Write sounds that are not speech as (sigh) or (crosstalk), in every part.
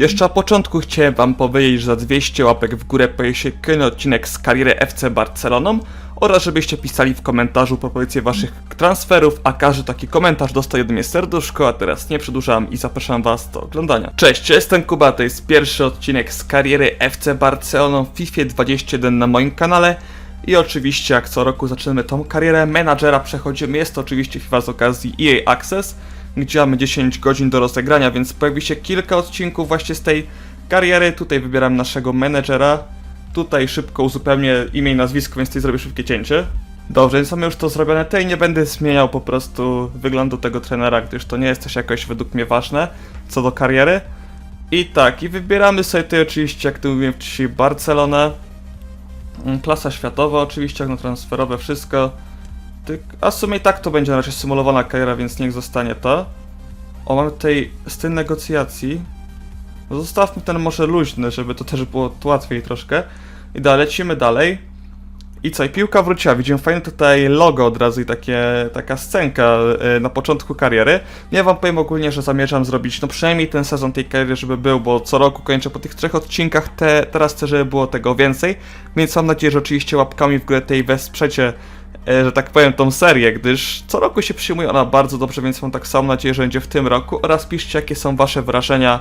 Jeszcze na początku chciałem wam powiedzieć, że za 200 łapek w górę pojawi się kolejny odcinek z kariery FC Barceloną oraz żebyście pisali w komentarzu propozycje waszych transferów, a każdy taki komentarz dostaje do mnie serduszko, a teraz nie przedłużam i zapraszam was do oglądania. Cześć, jestem Kuba, to jest pierwszy odcinek z kariery FC Barceloną w FIFA 21 na moim kanale. I oczywiście, jak co roku zaczynamy tą karierę menadżera, przechodzimy. Jest to oczywiście FIFA z okazji EA Access, gdzie mamy 10 godzin do rozegrania, więc pojawi się kilka odcinków właśnie z tej kariery. Tutaj wybieram naszego menedżera. Tutaj szybko uzupełnię imię i nazwisko, więc tutaj zrobię szybkie cięcie. Dobrze, więc mamy już to zrobione. Tutaj nie będę zmieniał po prostu wyglądu tego trenera, gdyż to nie jest też jakoś według mnie ważne co do kariery. I tak, i wybieramy sobie tutaj oczywiście, jak tu mówiłem wcześniej, Barcelonę. Mm, Klasa światowa oczywiście, no transferowe, wszystko. Ty- A w sumie tak to będzie razie symulowana kariera, więc niech zostanie to. O, mamy tutaj styl negocjacji. No Zostawmy ten może luźny, żeby to też było łatwiej troszkę. I dalej, lecimy dalej. I co, i piłka wróciła. Widzimy fajne tutaj logo od razu i takie, taka scenka e, na początku kariery. Ja wam powiem ogólnie, że zamierzam zrobić no przynajmniej ten sezon tej kariery, żeby był, bo co roku kończę po tych trzech odcinkach, te, teraz chcę, żeby było tego więcej. Więc mam nadzieję, że oczywiście łapkami w górę tej wesprzecie, że tak powiem, tą serię, gdyż co roku się przyjmuje ona bardzo dobrze, więc mam tak samo nadzieję, że będzie w tym roku. Oraz piszcie, jakie są wasze wrażenia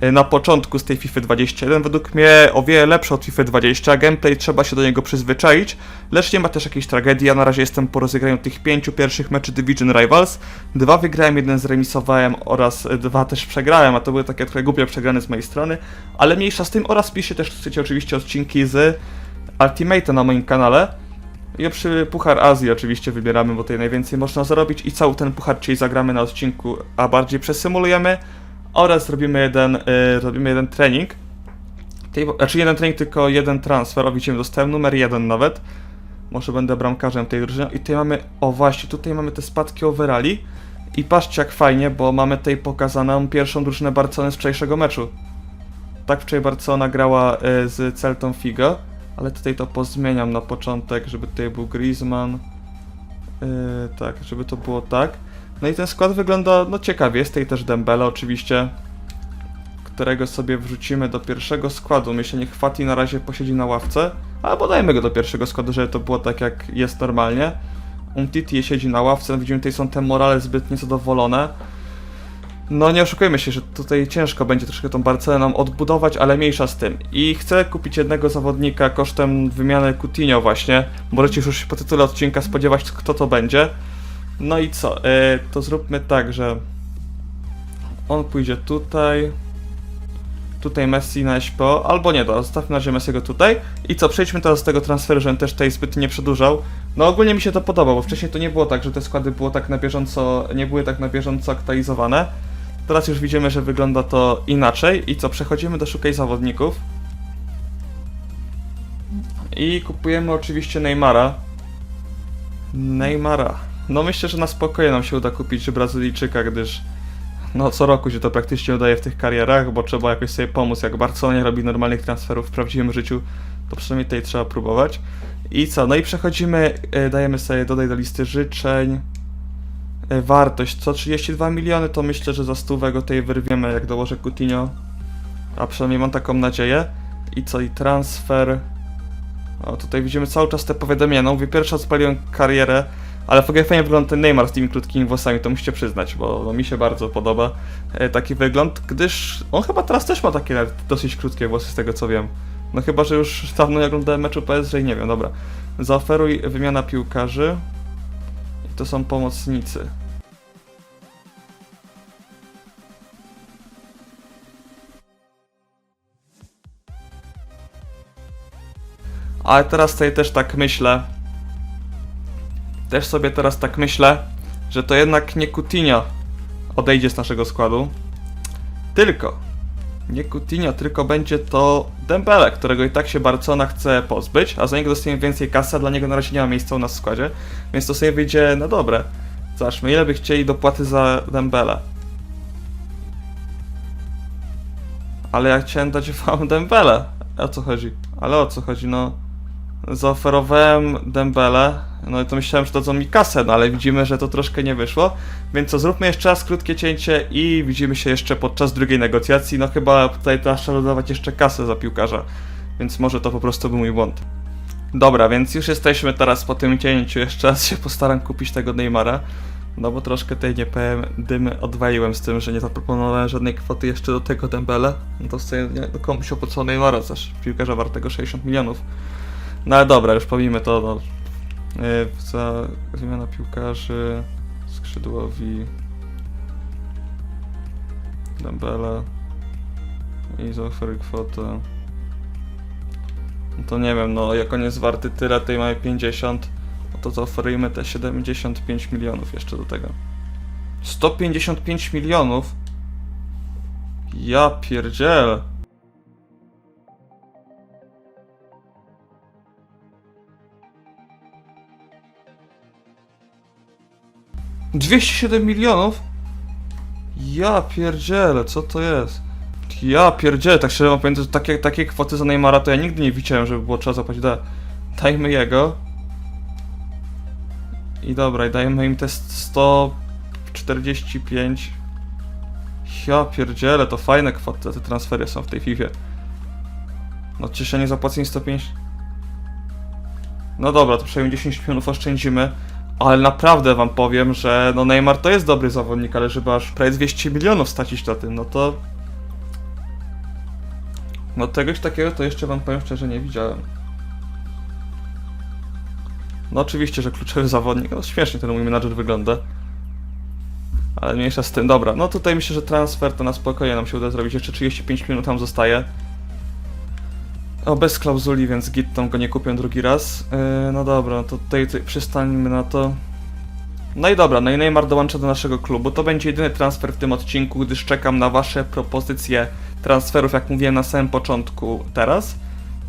e, na początku z tej FIFA 21. Według mnie o wiele lepszy od FIFA 20. Gameplay trzeba się do niego przyzwyczaić, lecz nie ma też jakiejś tragedii. Ja na razie jestem po rozegraniu tych pięciu pierwszych meczy Division Rivals. Dwa wygrałem, jeden zremisowałem oraz e, dwa też przegrałem, a to były takie trochę głupie przegrane z mojej strony. Ale mniejsza z tym oraz piszcie też chcecie oczywiście odcinki z Ultimate na moim kanale. I przy Puchar Azji oczywiście wybieramy, bo tutaj najwięcej można zarobić i cały ten puchar dzisiaj zagramy na odcinku, a bardziej przesymulujemy oraz zrobimy jeden, y, robimy jeden trening. Tej, znaczy jeden trening, tylko jeden transfer, o widzimy, dostałem numer jeden nawet. Może będę bramkarzem tej drużyny. I tutaj mamy, o właśnie, tutaj mamy te spadki overali. I patrzcie jak fajnie, bo mamy tutaj pokazaną pierwszą drużynę Barcelony z wczorajszego meczu. Tak wczoraj Barcelona grała y, z Celtą Figo, ale tutaj to pozmieniam na początek, żeby tutaj był Griezmann. Yy, tak, żeby to było tak. No i ten skład wygląda, no ciekawie, jest tutaj też Dembele oczywiście, którego sobie wrzucimy do pierwszego składu. Myślę, niech Fati na razie posiedzi na ławce, albo dajmy go do pierwszego składu, żeby to było tak jak jest normalnie. Umtiti siedzi na ławce, widzimy tutaj są te morale zbyt niezadowolone. No nie oszukujmy się, że tutaj ciężko będzie troszkę tą Barcelonę nam odbudować, ale mniejsza z tym. I chcę kupić jednego zawodnika kosztem wymiany Coutinho właśnie. Możecie już po tytule odcinka spodziewać, kto to będzie. No i co? E, to zróbmy tak, że on pójdzie tutaj. Tutaj Messi na SPO, albo nie, zostawmy na razie Messiego tutaj. I co, przejdźmy teraz do tego transferu, żebym też tutaj zbyt nie przedłużał. No ogólnie mi się to podoba, bo wcześniej to nie było tak, że te składy było tak na bieżąco, nie były tak na bieżąco aktualizowane. Teraz już widzimy, że wygląda to inaczej. I co, przechodzimy do szukaj zawodników. I kupujemy oczywiście Neymara. Neymara. No myślę, że na spokojnie nam się uda kupić Brazylijczyka, gdyż no co roku się to praktycznie udaje w tych karierach, bo trzeba jakoś sobie pomóc. Jak Barcelona nie robi normalnych transferów w prawdziwym życiu, to przynajmniej tutaj trzeba próbować. I co? No i przechodzimy, e, dajemy sobie dodaj do listy życzeń. E, Wartość co 32 miliony, to myślę, że za stówę go tutaj wyrwiemy, jak dołożę Coutinho. A przynajmniej mam taką nadzieję. I co? I transfer. O, tutaj widzimy cały czas te powiadomienia. No mówię, pierwszy raz odpaliłem karierę, ale fajnie wygląda ten Neymar z tymi krótkimi włosami, to musicie przyznać, bo no, mi się bardzo podoba e, taki wygląd, gdyż on chyba teraz też ma takie dosyć krótkie włosy z tego co wiem. No chyba, że już dawno nie oglądałem meczu PSG nie wiem, dobra. Zaoferuj wymiana piłkarzy. To są pomocnicy. Ale teraz tutaj też tak myślę, też sobie teraz tak myślę, że to jednak nie Coutinho odejdzie z naszego składu, tylko nie Coutinho, tylko będzie to Dembele, którego i tak się Barcelona chce pozbyć, a za niego dostaniemy więcej kasy, a dla niego na razie nie ma miejsca u nas w składzie, więc to sobie wyjdzie na dobre. Zobaczmy, ile by chcieli dopłaty za Dembele. Ale ja chciałem dać wam Dembele. O co chodzi? Ale o co chodzi? No... zaoferowałem Dembele, no i to myślałem, że dadzą mi kasę, no ale widzimy, że to troszkę nie wyszło. Więc co, zróbmy jeszcze raz krótkie cięcie i widzimy się jeszcze podczas drugiej negocjacji. No chyba tutaj trzeba dodawać jeszcze kasę za piłkarza, więc może to po prostu był mój błąd. Dobra, więc już jesteśmy teraz po tym cięciu. Jeszcze raz się postaram kupić tego Neymara. No bo troszkę tej nie powiem, dymy odwaliłem z tym, że nie zaproponowałem żadnej kwoty jeszcze do tego Dembele. No to nie, no komuś opłacało Neymara też, piłkarza wartego 60 milionów. No ale dobra, już pomijmy to. No. Y, za zmiana piłkarzy, skrzydłowi, Dembele i zaoferuj kwotę. No to nie wiem, no jak on jest warty tyle, tej mamy 50, no to zaoferujmy te 75 milionów jeszcze do tego. 155 milionów? Ja pierdziel. 207 milionów? Ja pierdzielę, co to jest? Ja pierdzielę, tak szczerze mam pamiętać, takie, takie kwoty za Neymara to ja nigdy nie widziałem, żeby było trzeba zapłacić Dajmy jego. I dobra, i dajmy im te 145. Ja pierdzielę, to fajne kwoty, te transfery są w tej FIFA. No cieszę, nie zapłacę 105. No dobra, to przynajmniej 10 milionów oszczędzimy. Ale naprawdę wam powiem, że no Neymar to jest dobry zawodnik, ale żeby aż prawie 200 milionów stracić na tym, no to... No czegoś takiego to jeszcze wam powiem szczerze nie widziałem. No oczywiście, że kluczowy zawodnik, no śmiesznie ten mój menadżer wygląda. Ale mniejsza z tym, dobra, no tutaj myślę, że transfer to na spokojnie nam się uda zrobić, jeszcze 35 minut tam zostaje. O, bez klauzuli, więc git tam go nie kupię drugi raz. Yy, no dobra, to tutaj, tutaj przystańmy na to. No i dobra, no i Neymar dołącza do naszego klubu. To będzie jedyny transfer w tym odcinku, gdyż czekam na wasze propozycje transferów, jak mówiłem na samym początku teraz.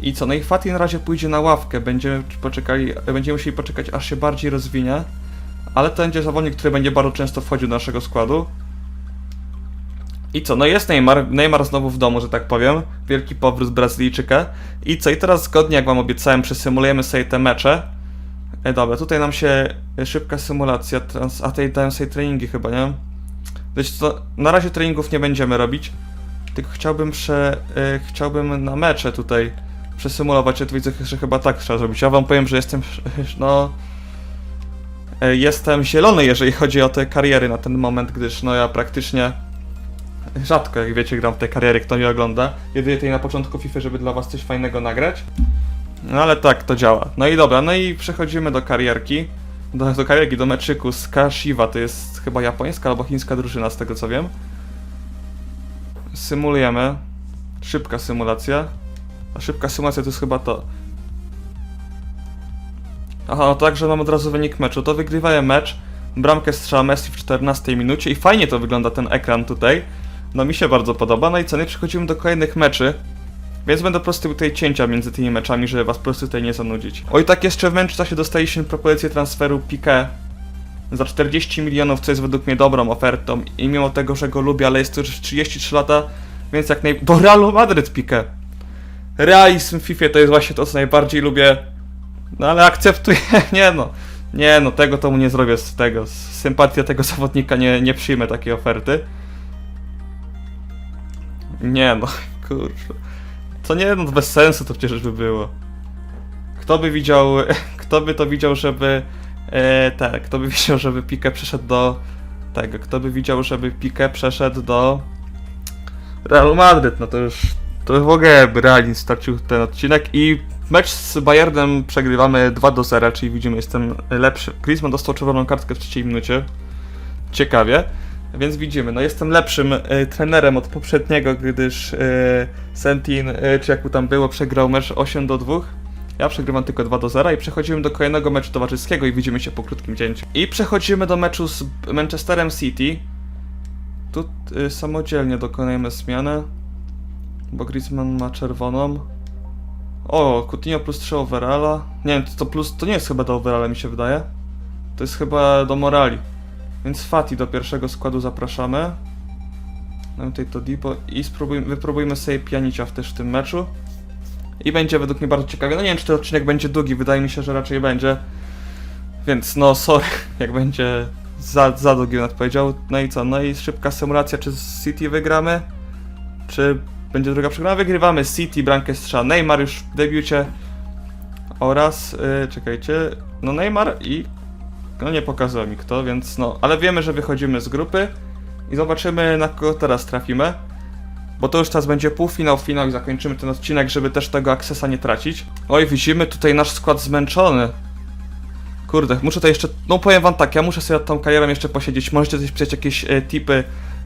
I co, no i Fatih na razie pójdzie na ławkę, będziemy poczekali, będziemy musieli poczekać aż się bardziej rozwinie. Ale to będzie zawodnik, który będzie bardzo często wchodził do naszego składu. I co, no jest Neymar, Neymar znowu w domu, że tak powiem. Wielki powrót Brazylijczyka. I co, i teraz zgodnie jak wam obiecałem, przesymulujemy sobie te mecze. E, dobra, tutaj nam się szybka symulacja, trans, a tutaj dają sobie treningi chyba, nie? Wiecie co, na razie treningów nie będziemy robić. Tylko chciałbym prze, e, chciałbym na mecze tutaj przesymulować, ja tu widzę, że chyba tak trzeba zrobić. Ja wam powiem, że jestem, (laughs) no... e, Jestem zielony, jeżeli chodzi o te kariery na ten moment, gdyż no ja praktycznie rzadko, jak wiecie, gram w te kariery, kto mnie ogląda. Jedynie tutaj na początku FIFA, żeby dla was coś fajnego nagrać. No ale tak, to działa. No i dobra, no i przechodzimy do karierki. Do, do karierki, do meczyku z Kashiwa, to jest chyba japońska albo chińska drużyna, z tego co wiem. Symulujemy. Szybka symulacja. A szybka symulacja to jest chyba to. Aha, no także mam od razu wynik meczu. To wygrywają mecz. Bramkę strzela Messi w 14 minucie i fajnie to wygląda ten ekran tutaj. No mi się bardzo podoba. No i co, nie przechodzimy do kolejnych meczy. Więc będą po prostu tutaj cięcia między tymi meczami, żeby was po prostu tutaj nie zanudzić. Oj, tak jeszcze w męczczasie dostaliśmy propozycję transferu Piqué za 40 milionów, co jest według mnie dobrą ofertą. I mimo tego, że go lubię, ale jest to już 33 lata, więc jak naj... (laughs) Do Realu Madryt Piqué. Realizm w FIFA to jest właśnie to, co najbardziej lubię. No ale akceptuję, (laughs) nie no. Nie no, tego to mu nie zrobię z tego. Sympatia tego zawodnika nie, nie przyjmę takiej oferty. Nie no, (laughs) kurczę. To nie no, bez sensu to przecież by było. Kto by widział, (laughs) kto by to widział, żeby, e, tak, kto by (laughs) widział, żeby Pique przeszedł do tego, kto by widział, żeby Pique przeszedł do Real Madryt, no to już, to w ogóle by Realin stracił ten odcinek i mecz z Bayernem przegrywamy 2 do 0, czyli widzimy, jestem lepszy. Griezmann dostał czerwoną kartkę w trzeciej minucie. Ciekawie. Więc widzimy, no jestem lepszym e, trenerem od poprzedniego, gdyż e, Sentin, e, czy jak mu tam było, przegrał mecz 8 do 2. Ja przegrywam tylko 2 do 0 i przechodzimy do kolejnego meczu towarzyskiego i widzimy się po krótkim cięciu. I przechodzimy do meczu z Manchesterem City. Tu e, samodzielnie dokonujemy zmianę, bo Griezmann ma czerwoną. O, Coutinho plus 3 overalla. Nie wiem, to plus, to nie jest chyba do overalla mi się wydaje. To jest chyba do morali. Więc Fati do pierwszego składu zapraszamy. Mamy tutaj to Dipo i spróbujmy, wypróbujmy sobie Pianicia też w tym meczu. i będzie według mnie bardzo ciekawie. No nie wiem, czy ten odcinek będzie długi, wydaje mi się, że raczej będzie. Więc no, sorry, (laughs) jak będzie za, za długi, bym nawet powiedział. No i co, no i szybka symulacja, czy z City wygramy? Czy będzie druga przegrana? Wygrywamy City, bramkę strzela Neymar już w debiucie. Oraz, yy, czekajcie, no Neymar i... No nie pokazał mi kto, więc no, ale wiemy, że wychodzimy z grupy i zobaczymy na kogo teraz trafimy. Bo to już teraz będzie półfinał, finał i zakończymy ten odcinek, żeby też tego aksesa nie tracić. Oj, widzimy tutaj nasz skład zmęczony. Kurde, muszę to jeszcze. No powiem wam tak, ja muszę sobie nad tą karierą jeszcze posiedzieć. Możecie też pisać jakieś e, tipy,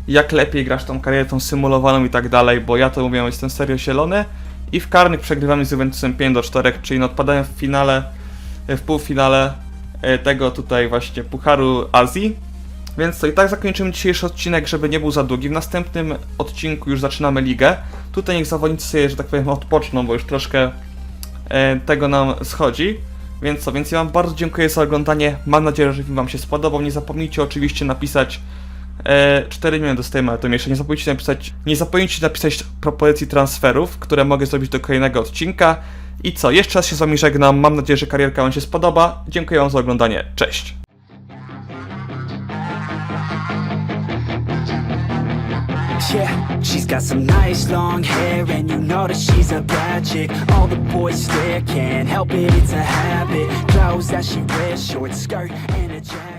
jak lepiej grasz tą karierę, tą symulowaną i tak dalej, bo ja to mówię, jestem serio zielony. I w karnych przegrywamy z Juventusem 5 do 4, czyli no odpadają w finale, e, w półfinale tego tutaj właśnie Pucharu Azji. Więc to i tak zakończymy dzisiejszy odcinek, żeby nie był za długi. W następnym odcinku już zaczynamy ligę. Tutaj niech zawodnicy sobie, że tak powiem, odpoczną, bo już troszkę e, tego nam schodzi. Więc co, więc ja wam bardzo dziękuję za oglądanie. Mam nadzieję, że film wam się spodobał. Nie zapomnijcie oczywiście napisać e, 4 miliony dostajemy, ale to jeszcze nie zapomnijcie napisać, nie zapomnijcie napisać propozycji transferów, które mogę zrobić do kolejnego odcinka. I co, jeszcze raz się z wami żegnam. Mam nadzieję, że karierka wam się spodoba. Dziękuję wam za oglądanie. Cześć! Yeah, she's got some nice long hair, and you know that she's a bad chick. All the boys stare, can't help it, it's a habit. Clothes that she wears, short skirt and a jacket.